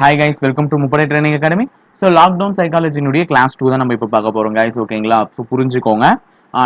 Hi guys welcome to முப்படை training academy so lockdown சைக்காலஜினுடைய class two தான் நம்ம இப்போ பார்க்க போகிறோம் கைஸ் ஓகேங்களா ஸோ புரிஞ்சுக்கோங்க.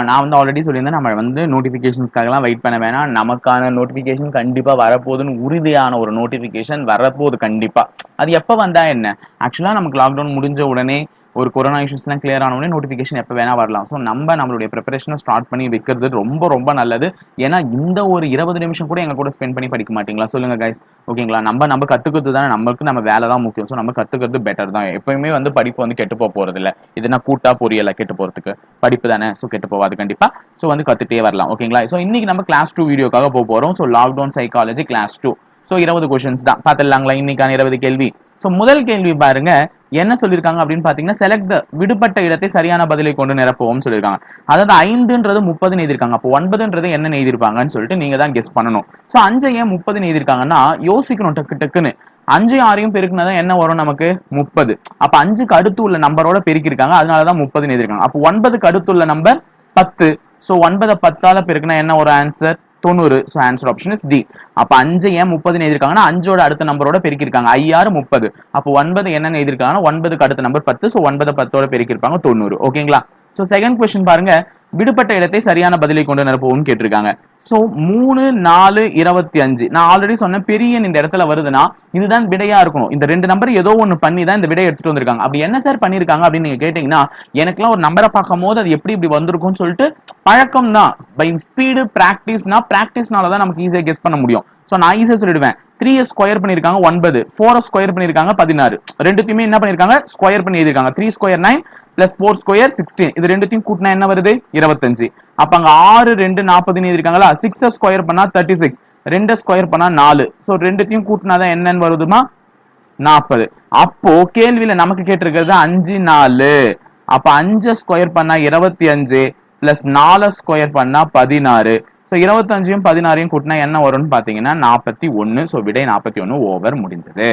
நான் வந்து ஆல்ரெடி சொல்லியிருந்தேன் நம்ம வந்து நோட்டிஃபிகேஷன்ஸ்க்காகலாம் வெயிட் பண்ண வேணாம். நமக்கான நோட்டிஃபிகேஷன் கண்டிப்பாக வரப்போகுதுன்னு உறுதியான ஒரு நோட்டிஃபிகேஷன் வரப்போகுது கண்டிப்பாக அது எப்போ வந்தால் என்ன? ஆக்சுவலாக நமக்கு லாக்டவுன் முடிஞ்ச உடனே ஒரு கொரோனா இஷ்யூஸ்லாம் கிளியர் ஆனவனே நோட்டிஃபிகேஷன் எப்போ வேணா வரலாம். ஸோ நம்ம நம்மளுடைய ப்ரிப்பரேஷனை ஸ்டார்ட் பண்ணி வைக்கிறது ரொம்ப ரொம்ப நல்லது. ஏன்னா இந்த ஒரு இருபது நிமிஷம் கூட எங்க கூட ஸ்பெண்ட் பண்ணி படிக்க மாட்டீங்களா? சொல்லுங்க கைஸ் ஓகேங்களா நம்ம நம்ம கத்துக்கிறது தானே. நம்மளுக்கு நம்ம வேலை தான் முக்கியம். ஸோ நம்ம கத்துக்கிறது பெட்டர் தான். எப்பயுமே வந்து படிப்பு வந்து கெட்டு போக போறது இல்லை இதுனா கூட்டா பொரியல கெட்டு போறதுக்கு. படிப்பு தானே. ஸோ கெட்டு போகாது கண்டிப்பா. ஸோ வந்து கத்துட்டே வரலாம். ஓகேங்களா ஸோ இன்னைக்கு நம்ம கிளாஸ் டூ வீடியோக்காக போக போறோம். So lockdown psychology class two so இருபது கொஷின்ஸ் தான். பார்த்துடலாங்களா? இன்னைக்கான இருபது கேள்வி. ஸோ முதல் கேள்வி பாருங்க. என்ன சொல்லியிருக்காங்க அப்படின்னு பார்த்தீங்கன்னா செலக்ட் த விடுபட்ட இடத்தை சரியான பதிலை கொண்டு நிரப்புவோம் சொல்லியிருக்காங்க. அதாவது ஐந்துன்றது முப்பதுன்னு எழுதியிருக்காங்க. அப்போ ஒன்பதுன்றது என்ன எழுதியிருப்பாங்கன்னு சொல்லிட்டு நீங்க தான் கெஸ் பண்ணணும். ஸோ அஞ்சை ஏன் முப்பதுன்னு எழுதியிருக்காங்கன்னா யோசிக்கணும் டக்கு டக்குன்னு. அஞ்சு ஆறையும் பெருக்குனதான் என்ன வரும் நமக்கு? முப்பது. அப்ப அஞ்சுக்கு அடுத்து உள்ள நம்பரோட பெருக்கிருக்காங்க அதனாலதான் முப்பதுன்னு எழுதியிருக்காங்க. அப்போ ஒன்பதுக்கு அடுத்து உள்ள நம்பர் பத்து. ஸோ ஒன்பதை பத்தால பெருக்குனா என்ன ஒரு ஆன்சர் தொண்ணூறு so answer option is D அப்ப அஞ்சு ஏன் முப்பதுன்னு எழுதிருக்காங்கன்னா அஞ்சோட அடுத்த நம்பரோட பெருக்கிருக்காங்க ஐயாறு முப்பது. அப்போ ஒன்பது என்னன்னு எழுதிருக்காங்கன்னா ஒன்பதுக்கு அடுத்த நம்பர் பத்து ஸோ ஒன்பது பத்தோட பெருக்கிருப்பாங்க தொண்ணூறு. ஓகேங்களா ஸோ செகண்ட் கொஸ்டின் பாருங்க. விடுபட்ட இடத்தை சரியான பதிலை கொண்டு நிரப்பவும் கேட்டிருக்காங்க. ஸோ மூணு நாலு இருபத்தி அஞ்சு. நான் ஆல்ரெடி சொன்னேன் பெரிய இந்த இடத்துல வருதுன்னா இதுதான் விடையா இருக்கணும். இந்த ரெண்டு நம்பர் ஏதோ ஒன்று பண்ணி தான் இந்த விடையை எடுத்துட்டு வந்திருக்காங்க. அப்படி என்ன சார் பண்ணிருக்காங்க அப்படின்னு நீங்க கேட்டீங்கன்னா எனக்குலாம் ஒரு நம்பரை பார்க்கும் போது அது எப்படி இப்படி வந்திருக்கும்னு சொல்லிட்டு பழக்கம் தான் பை ஸ்பீடு ப்ராக்டிஸ்னா ப்ராக்டிஸ்னால தான் நமக்கு ஈஸியாக கெஸ் பண்ண முடியும். ஸோ நான் ஈஸியாக சொல்லிடுவேன். த்ரீ ஸ்கொயர் பண்ணியிருக்காங்க ஒன்பது. ஃபோர் ஸ்கொயர் பண்ணியிருக்காங்க பதினாறு. ரெண்டுத்தையுமே என்ன பண்ணியிருக்காங்க? ஸ்கொயர் பண்ணி எழுதிருக்காங்க three square nine plus four square sixteen இது ரெண்டுத்தையும் கூட்டினா என்ன வருது? இருபத்தஞ்சு. அப்ப அங்க ஆறு ரெண்டு நாற்பதுன்னு எழுதிருக்காங்களா சிக்ஸ் ஸ்கொயர் பண்ணா தேர்ட்டி சிக்ஸ் ரெண்டு ஸ்கொயர் பண்ணா நாலு. ஸோ ரெண்டுத்தையும் கூட்டினாதான் என்னன்னு வருதுமா நாற்பது. அப்போ கேள்வியில நமக்கு கேட்டிருக்கிறது அஞ்சு நாலு. அப்ப அஞ்சு ஸ்கொயர் பண்ணா இருபத்தி அஞ்சு பிளஸ் நாலு ஸ்கொயர் பண்ணா பதினாறு. ஸோ இருபத்தஞ்சையும் பதினாறையும் கூட்டினா என்ன வரும்னு பார்த்தீங்கன்னா நாற்பத்தி ஒன்று ஸோ விடை நாற்பத்தி ஒன்று ஓவர் முடிஞ்சது.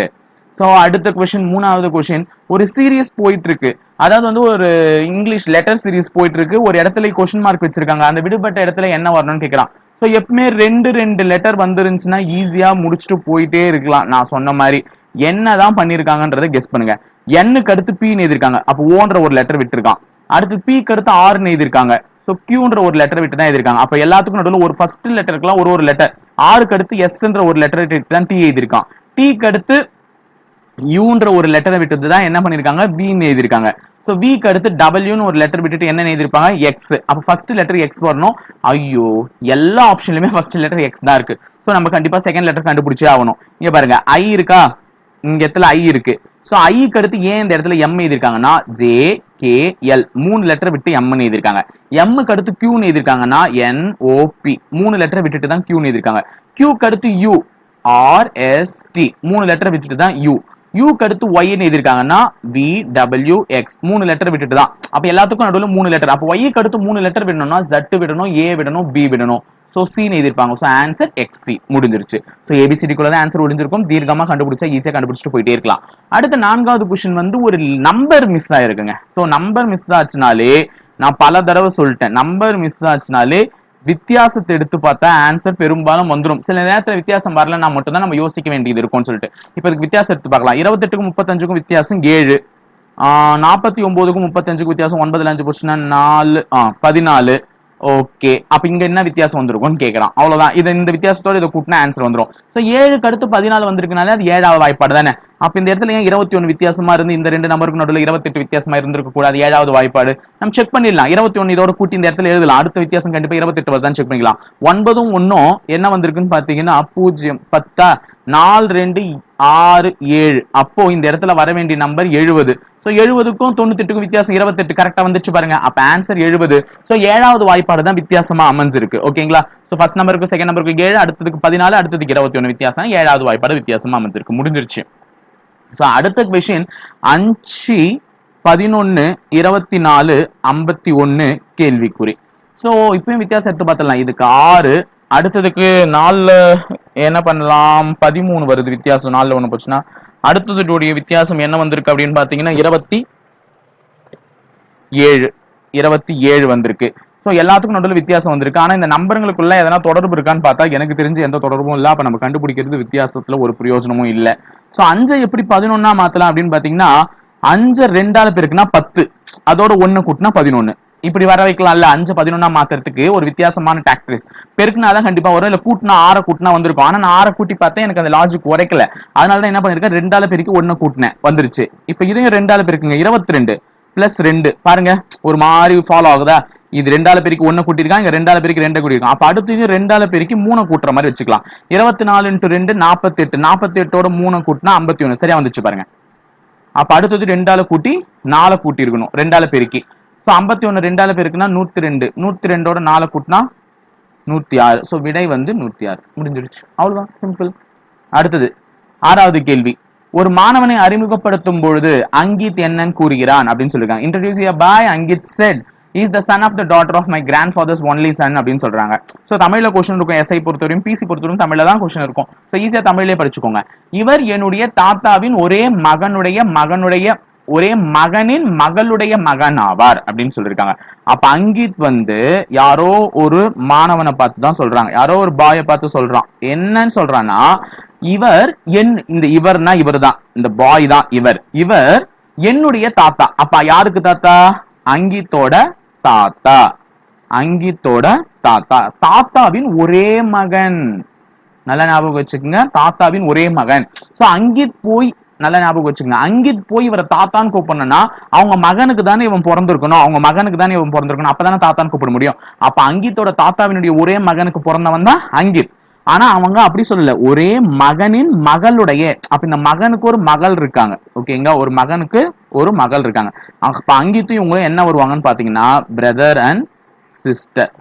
ஸோ அடுத்த கொஷின் மூணாவது கொஷின் ஒரு சீரியஸ் போயிட்டு இருக்கு அதாவது வந்து ஒரு இங்கிலீஷ் லெட்டர் சீரியஸ் போயிட்டு இருக்கு ஒரு இடத்துல கொஷின் மார்க் வச்சிருக்காங்க. அந்த விடுபட்ட இடத்துல என்ன வரணும்னு கேட்கறான் ஸோ எப்பவுமே ரெண்டு ரெண்டு லெட்டர் வந்துருந்துச்சுன்னா ஈஸியாக முடிச்சுட்டு போயிட்டே இருக்கலாம். நான் சொன்ன மாதிரி. என்னதான் பண்ணியிருக்காங்கன்றத கெஸ் பண்ணுங்க. என்னுக்கு அடுத்து பீன்னு எழுதிருக்காங்க அப்போ ஓன்ற ஒரு லெட்டர் விட்டுருக்கான். அடுத்து பிக்கு அடுத்து ஆறுன்னு எழுதிருக்காங்க ஸோ கியூன்ற ஒரு லெட்டர் விட்டு தான் எழுதிருக்காங்க அப்போ எல்லாத்துக்கும் நடுவில் ஒரு ஃபர்ஸ்ட் லெட்டருக்குலாம் ஒரு ஒரு லெட்டர் ஆறுக்கு அடுத்து எஸ்ன்ற ஒரு லெட்டர் விட்டு தான் டி எழுதிருக்கான் டிக்கு அடுத்து யூன்ற ஒரு லெட்டரை விட்டு தான் என்ன பண்ணிருக்காங்க? வின்னு எழுதிருக்காங்க ஸோ விக்கு அடுத்து டபிள்யூன்னு ஒரு லெட்டர் விட்டுட்டு என்ன எழுதிருப்பாங்க எக்ஸ் அப்போ ஃபர்ஸ்ட் லெட்டர் எக்ஸ் வரணும். ஐயோ எல்லா ஆப்ஷன்லயுமே ஃபர்ஸ்ட் லெட்டர் எக்ஸ் தான் இருக்கு. ஸோ நம்ம கண்டிப்பா செகண்ட் லெட்டர் கண்டுபிடிச்சே ஆகணும். இங்கே பாருங்க ஐ இருக்கா? இங்க இடத்துல ஐ இருக்கு. ஸோ ஐக்கு அடுத்து ஏன் இந்த இடத்துல எம் எழுதிருக்காங்கன்னா ஜே கே எல் மூணு லெட்டர் விட்டு எம்னு எழுதியிருக்காங்க. எம்முக்கு அடுத்து கியூன்னு எழுதிருக்காங்கன்னா என் ஓபி மூணு லெட்டர் விட்டுட்டு தான் கியூன்னு எழுதிருக்காங்க கியூக்கு அடுத்து யூ ஆர் எஸ் டி மூணு லெட்டர் விட்டுட்டு தான் யூ யூக்கு அடுத்து ஒய்ன்னு எழுதிருக்காங்கன்னா வி டபிள்யூ எக்ஸ் மூணு லெட்டர் விட்டுட்டு தான் அப்போ எல்லாத்துக்கும் நடுவில் மூணு லெட்டர் அப்போ ஒய்க்கு அடுத்து மூணு லெட்டர் விடணும்னா ஜட்டு விடணும் ஏ விடணும் பி விடணும். ஸோ சின்னு எழுதிருப்பாங்க ஸோ ஆன்சர் எக்ஸ் சி முடிஞ்சிருச்சு. ஸோ ஏபிசிடிக்குள்ள தான் ஆன்சர் முடிஞ்சிருக்கும். தீர்க்கமாக கண்டுபிடிச்சா ஈஸியாக கண்டுபிடிச்சிட்டு போயிட்டே இருக்கலாம். அடுத்த நான்காவது கொஷின் வந்து ஒரு நம்பர் மிஸ் ஆயிருக்குங்க. ஸோ நம்பர் மிஸ் ஆச்சுனாலே நான் பல தடவை சொல்லிட்டேன். நம்பர் மிஸ் ஆச்சுனாலே வித்தியாசத்தை எடுத்து பார்த்தா ஆன்சர் பெரும்பாலும் வந்துடும் சில நேரத்தில் வித்தியாசம் வரலன்னா மட்டும்தான் நம்ம யோசிக்க வேண்டியது இருக்கும்னு சொல்லிட்டு. இப்போ இதுக்கு வித்தியாசம் எடுத்து பார்க்கலாம். இருபத்தெட்டுக்கும் முப்பத்தஞ்சுக்கும் வித்தியாசம் ஏழு. நாற்பத்தி ஒன்பதுக்கும் முப்பத்தஞ்சுக்கும் வித்தியாசம் ஒன்பதுல அஞ்சு போச்சுன்னா நாலு ஆ பதினாலு. ஓகே அப்ப இங்க என்ன வித்தியாசம் வந்திருக்கும்னு கேட்கறான் அவ்வளவுதான். இது இந்த வித்தியாசத்தோட இதை கூட்டினா ஆன்சர் வந்துடும் ஸோ ஏழுக்கு அடுத்து பதினாலு வந்திருக்கனால அது ஏழாவது வாய்ப்பாடு தானே? அப்ப இந்த இடத்துல ஏன் இருபத்தி ஒன்று வித்தியாசமா இருந்து இந்த ரெண்டு நம்பருக்கு நடுவில் இருபத்தெட்டு வித்தியாசமா இருந்திருக்க கூடாது? ஏழாவது வாய்ப்பாடு. நம்ம செக் பண்ணிடலாம். இருபத்தி ஒன்று இதோட கூட்டி இந்த இடத்துல எழுதலாம். அடுத்த வித்தியாசம் கண்டிப்பா இருபத்தெட்டு வருதான் செக் பண்ணிக்கலாம். ஒன்பதும் ஒன்னும் என்ன வந்திருக்குன்னு பாத்தீங்கன்னா பூஜ்ஜியம் பத்தா நாலு ரெண்டு ஆறு ஏழு. அப்போ இந்த இடத்துல வர வேண்டிய நம்பர் எழுபது. ஸோ எழுபதுக்கும் தொண்ணூத்தெட்டுக்கும் வித்தியாசம் இருபத்தெட்டு. கரெக்டா வந்துச்சு பாருங்க. அப்ப ஆன்சர் எழுபது. ஸோ ஏழாவது வாய்ப்பாடு தான் வித்தியாசமா அமைஞ்சிருக்கு ஓகேங்களா ஸோ ஃபர்ஸ்ட் நம்பருக்கு செகண்ட் நம்பருக்கு ஏழு அடுத்ததுக்கு பதினாலு அடுத்ததுக்கு இருபத்தி ஒன்று வித்தியாசம். ஏழாவது வாய்ப்பாடு வித்தியாசமா அமைஞ்சிருக்கு முடிஞ்சிருச்சு. ஸோ அடுத்த கொஷின் அஞ்சு பதினொன்னு இருபத்தி நாலு ஐம்பத்தி ஒன்னு கேள்விக்குறி. ஸோ இப்பயும் வித்தியாசம் எடுத்து பார்த்துடலாம். இதுக்கு ஆறு அடுத்ததுக்கு நாலு என்ன பண்ணலாம்? பதிமூணு வருது வித்தியாசம். நாலுல ஒன்று போச்சுன்னா அடுத்ததுடைய வித்தியாசம் என்ன வந்திருக்கு அப்படின்னு பார்த்தீங்கன்னா இருபத்தி ஏழு. இருபத்தி ஏழு வந்திருக்கு. ஸோ எல்லாத்துக்கும் நடுவில் வித்தியாசம் வந்திருக்கு. ஆனால் இந்த நம்பருங்களுக்குள்ள எதனா தொடர்பு இருக்கான்னு பார்த்தா எனக்கு தெரிஞ்சு எந்த தொடர்பும் இல்லை. அப்போ நம்ம கண்டுபிடிக்கிறது வித்தியாசத்தில் ஒரு பிரயோஜனமும் இல்லை. ஸோ அஞ்சை எப்படி பதினொன்னா மாற்றலாம் அப்படின்னு பார்த்தீங்கன்னா அஞ்சை ரெண்டால பேருக்குன்னா பத்து. அதோட ஒன்று கூட்டினா பதினொன்று இப்படி வர வைக்கலாம்ல? அஞ்சு பதினொன்னா மாத்துறதுக்கு ஒரு வித்தியாசமான டாக்டரிஸ் பெருக்குனா தான் கண்டிப்பா வரும். இல்ல கூட்டினா ஆற கூட்டினா வந்திருக்கும். ஆனா நான் ஆற கூட்டி பார்த்தேன் எனக்கு அந்த லாஜிக் உரைக்கல அதனால தான் என்ன பண்ணிருக்கேன்? ரெண்டால பெருக்கி ஒன்னு கூட்டினேன். வந்துருச்சு. இப்போ இதையும் ரெண்டால பெருக்குங்க. இருபத்தி ரெண்டு பிளஸ் ரெண்டு. பாருங்க. ஒரு மாதிரி ஃபாலோ ஆகுதா? இது ரெண்டால பெருக்கி ஒண்ணு கூட்டிருக்கான் இங்க ரெண்டால பெருக்கி ரெண்டு கூட்டிருக்கான் அப்ப அடுத்து இது ரெண்டால பெருக்கி மூணு கூட்டுற மாதிரி வச்சுக்கலாம். இருபத்தி நாலு இன்ட்டு ரெண்டு நாற்பத்தி எட்டு நாற்பத்தி எட்டோட மூணு கூட்டினா ஐம்பத்தி ஒன்று சரியா வந்துச்சு பாருங்க. அப்ப அடுத்தது ரெண்டால கூட்டி நாலு கூட்டி இருக்கணும் ரெண்டால பெருக்கி. ஸோ ஐம்பத்தி ஒன்று ரெண்டால பேருக்குன்னா நூற்றி ரெண்டு நூற்றி ரெண்டோட நாலு கூட்டினா நூற்றி ஆறு ஸோ விடை வந்து நூற்றி ஆறு முடிஞ்சிருச்சு. அவ்வளோதான் சிம்பிள் அடுத்தது. ஆறாவது கேள்வி. ஒரு மாணவனை அறிமுகப்படுத்தும் பொழுது அங்கித் என்னன்னு கூறுகிறான் அப்படின்னு சொல்லிருக்காங்க. Introduce boy Ankit said is the son of the daughter of my grandfather's only son அப்படின்னு சொல்றாங்க. ஸோ தமிழில் கொஸ்டின் இருக்கும். எஸ்ஐ பொறுத்தவரையும் பிசி பொறுத்தவரையும் தமிழில் தான் கொஸ்டின் இருக்கும். ஸோ ஈஸியாக தமிழ்லேயே படிச்சுக்கோங்க. இவர் என்னுடைய தாத்தாவின் ஒரே மகனுடைய மகனுடைய ஒரே மகனின் மகளுடைய மகன் ஆவார் அப்படின்னு சொல்லியிருக்காங்க அப்ப அங்கித் வந்து யாரோ ஒரு மாணவனை பார்த்து தான் சொல்றாங்க. யாரோ ஒரு பாயை பார்த்து சொல்றான். என்னன்னு சொல்றான்னா இவர் என் இந்த இவர்னா இவர் தான் இந்த பாய் தான் இவர். இவர் என்னுடைய தாத்தா. அப்ப யாருக்கு தாத்தா? அங்கித்தோட தாத்தா. அங்கித்தோட தாத்தா. தாத்தாவின் ஒரே மகன். நல்ல ஞாபகம் வச்சுக்கோங்க. தாத்தாவின் ஒரே மகன். சோ அங்கித் போய் நல்ல ஞாபகம் வச்சுக்கோங்க. அங்கித் போய் இவரை தாத்தான்னு கூப்பிடணும்னா அவங்க மகனுக்கு தானே இவன் பிறந்திருக்கணும். அவங்க மகனுக்கு தானே இவன் பிறந்திருக்கணும். அப்பதானே தாத்தான்னு கூப்பிட முடியும். அப்ப அங்கித்தோட தாத்தாவினுடைய ஒரே மகனுக்கு பிறந்தவன் தான் அங்கித் ஆனா அவங்க அப்படி சொல்லல. ஒரே மகனின் மகளுடைய அப்ப இந்த மகனுக்கு ஒரு மகள் இருக்காங்க. ஓகேங்களா? ஒரு மகனுக்கு ஒரு மகள் இருக்காங்க. அப்ப அங்கித்தும் இவங்களும் என்ன வருவாங்கன்னு பாத்தீங்கன்னா பிரதர் அண்ட் சிஸ்டர்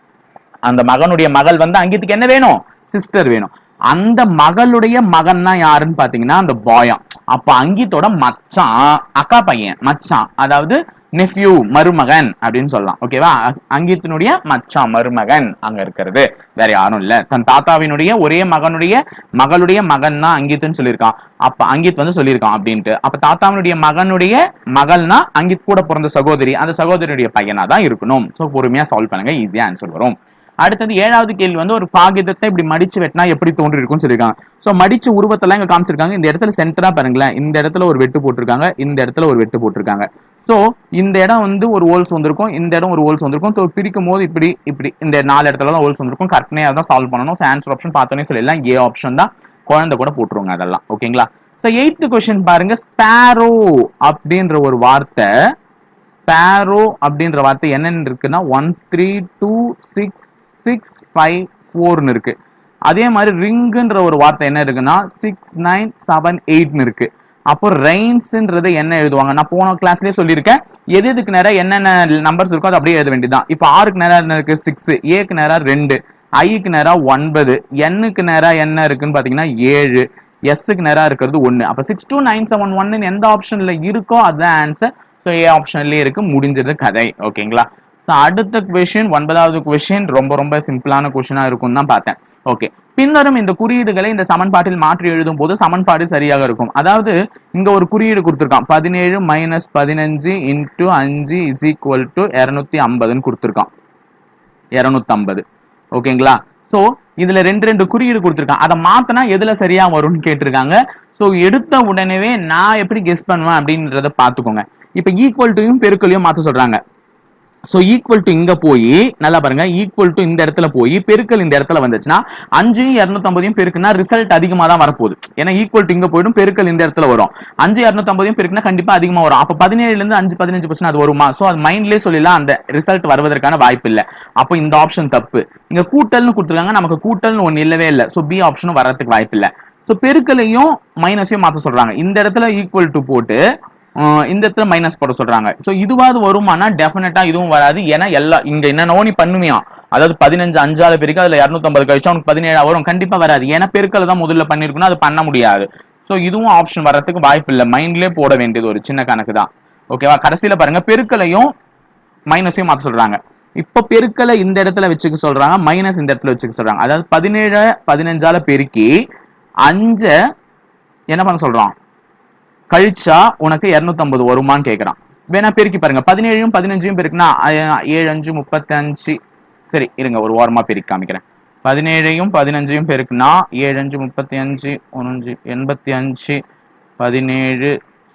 அந்த மகனுடைய மகள் வந்து அங்கித்துக்கு என்ன வேணும்? சிஸ்டர் வேணும். அந்த மகளுடைய மகன் தான் யாருன்னு பாத்தீங்கன்னா அந்த பாயம் அப்ப அங்கித்தோட மச்சான் அக்கா பையன் மச்சான். அதாவது நெஃப்யூ மருமகன் அப்படின்னு சொல்லலாம். ஓகேவா அ- அங்கித்தினுடைய மச்சான் மருமகன் அங்க இருக்கிறது. வேற யாரும் இல்ல. தன் தாத்தாவினுடைய ஒரே மகனுடைய மகளுடைய மகன் தான் அங்கித்துன்னு சொல்லியிருக்கான். அப்ப அங்கித் வந்து சொல்லியிருக்கான் அப்படின்ட்டு. அப்ப தாத்தாவினுடைய மகனுடைய மகள்னா அங்கித் கூட பிறந்த சகோதரி. அந்த சகோதரியுடைய பையனா தான் இருக்கணும். சோ பொறுமையா சால்வ் பண்ணுங்க. ஈஸியா ஆன்சர் வரும். அடுத்தது ஏழாவது கேள்வி வந்து ஒரு காகிதத்தை இப்படி மடிச்சு வெட்டினா எப்படி தோன்றி இருக்கும்னு சொல்லியிருக்காங்க. சோ மடிச்சு உருவத்தெல்லாம் இங்க காமிச்சிருக்காங்க. இந்த இடத்துல சென்டரா பாருங்களேன். இந்த இடத்துல ஒரு வெட்டு போட்டிருக்காங்க. இந்த இடத்துல ஒரு வெட்டு போட்டிருக்காங்க. சோ இந்த இடம் வந்து ஒரு ஹோல்ஸ் வந்திருக்கும். இந்த இடம் ஒரு ஹோல்ஸ் வந்திருக்கும். ஸோ பிரிக்கும் போது இப்படி இப்படி இந்த நாலு இடத்துல தான் ஹோல்ஸ் வந்திருக்கும். கரெக்டாக தான் சால்வ் பண்ணணும். ஆன்சர் ஆப்ஷன் பார்த்தோன்னே சொல்லிடலாம். ஏ ஆப்ஷன் தான். குழந்தை கூட போட்டுருவாங்க அதெல்லாம். ஓகேங்களா ஸோ எயித்து கொஸ்டின் பாருங்க. ஸ்பேரோ அப்படின்ற ஒரு வார்த்தை ஸ்பேரோ அப்படின்ற வார்த்தை என்னென்னு இருக்குன்னா one three two six six five ஃபோர்னு இருக்கு. அதே மாதிரி ரிங்குன்ற ஒரு வார்த்தை என்ன இருக்குன்னா சிக்ஸ் நைன் செவன் எயிட்னு இருக்கு. அப்போ ரெயின்ஸ்ன்றது என்ன எழுதுவாங்க? நான் போன கிளாஸ்லயே சொல்லியிருக்கேன். எது எதுக்கு நேரம் என்னென்ன நம்பர்ஸ் இருக்கோ அது அப்படியே எழுத வேண்டியதான் இப்போ ஆறுக்கு நேரம் என்ன இருக்கு? சிக்ஸ் ஏக்கு நேரம் ரெண்டு ஐக்கு நேரம் ஒன்பது எண்ணுக்கு நேரம் என்ன இருக்குன்னு பாத்தீங்கன்னா ஏழு எஸ்ஸுக்கு நேரம் இருக்கிறது ஒன்னு அப்ப சிக்ஸ் டூ நைன் செவன் ஒன்னு எந்த ஆப்ஷன்ல இருக்கோ அதுதான் ஆன்சர் ஸோ ஏ ஆப்ஷன்லயே இருக்கு முடிஞ்சது கதை. ஓகேங்களா ஸோ அடுத்த கொஷின் ஒன்பதாவது கொஷின் ரொம்ப ரொம்ப சிம்பிளான கொஷினா இருக்கும் தான் பார்த்தேன். ஓகே பின்வரும் இந்த குறியீடுகளை இந்த சமன்பாட்டில் மாற்றி எழுதும் போது சமன்பாடு சரியாக இருக்கும். அதாவது இங்க ஒரு குறியீடு கொடுத்துருக்கான். பதினேழு மைனஸ் பதினஞ்சு இன்ட்டு அஞ்சு இஸ் ஈக்குவல் டு இரநூத்தி ஐம்பதுன்னு கொடுத்துருக்கான். இரநூத்தம்பது ஓகேங்களா சோ இதுல ரெண்டு ரெண்டு குறியீடு கொடுத்துருக்கான். அதை மாத்தினா எதுல சரியா வரும்னு கேட்டிருக்காங்க. சோ எடுத்த உடனே நான் எப்படி கெஸ் பண்ணுவேன் அப்படின்றத பாத்துக்கோங்க இப்ப ஈக்குவல் டுயும் பெருக்கலையும் மாத்த சொல்றாங்க. ஸோ ஈக்குவல் டு இங்க போய் நல்லா பாருங்க ஈக்குவல் டு இந்த இடத்துல போய் பெருக்கல் இந்த இடத்துல வந்துச்சுன்னா அஞ்சு இரநூத்தம்பதையும் பெருக்குனா ரிசல்ட் அதிகமாக தான் வரப்போகுது. ஏன்னா ஈக்குவல் டு இங்க போயிடும் பெருக்கல் இந்த இடத்துல வரும். அஞ்சு இரநூத்தம்பதையும் பெருக்குனா கண்டிப்பா அதிகமாக வரும். அப்போ பதினேழுல இருந்து அஞ்சு பதினஞ்சு பர்சன்ட் அது வருமா? ஸோ அது மைண்ட்லேயே சொல்லிடலாம் அந்த ரிசல்ட் வருவதற்கான வாய்ப்பு இல்லை. அப்போ இந்த ஆப்ஷன் தப்பு. இங்க கூட்டல்னு கொடுத்துருக்காங்க நமக்கு கூட்டல்னு ஒன்று இல்லவே இல்லை. ஸோ பி ஆப்ஷனும் வர்றதுக்கு வாய்ப்பு இல்லை. ஸோ பெருக்கலையும் மைனஸையும் மாற்ற சொல்றாங்க. இந்த இடத்துல ஈக்குவல் டு போட்டு இந்த இடத்துல மைனஸ் போட சொல்றாங்க. ஸோ இதுவாது வருமானா? டெஃபினட்டா இதுவும் வராது. ஏன்னா எல்லா இங்க என்னென்னவோ நீ பண்ணுவியா அதாவது பதினஞ்சு அஞ்சால பெருக்கு அதுல இரநூத்தம்பது கழிச்சா உனக்கு பதினேழா வரும். கண்டிப்பா வராது. ஏன்னா பெருக்கல் தான் முதல்ல பண்ணிருக்கணும். அது பண்ண முடியாது. ஸோ இதுவும் ஆப்ஷன் வர்றதுக்கு வாய்ப்பு இல்லை. மைண்ட்லேயே போட வேண்டியது ஒரு சின்ன கணக்கு தான். ஓகேவா கடைசியில பாருங்க. பெருக்கலையும் மைனஸையும் மாத்த சொல்றாங்க. இப்ப பெருக்கலை இந்த இடத்துல வச்சுக்க சொல்றாங்க. மைனஸ் இந்த இடத்துல வச்சுக்க சொல்றாங்க. அதாவது பதினேழு பதினஞ்சால பெருக்கி அஞ்ச என்ன பண்ண சொல்றான்? கழிச்சா உனக்கு 250 வருமான்னு கேட்குறான் வேணா பெருக்கி பாருங்க. பதினேழையும் பதினஞ்சையும் பெருக்குனா ஏழு அஞ்சு முப்பத்தஞ்சு. சரி இருங்க ஒரு ஓரமாக பெருக்கி காமிக்கிறேன். பதினேழையும் பதினஞ்சையும் பெருக்குனா ஏழு அஞ்சு முப்பத்தி அஞ்சு ஒன்று எண்பத்தி அஞ்சு பதினேழு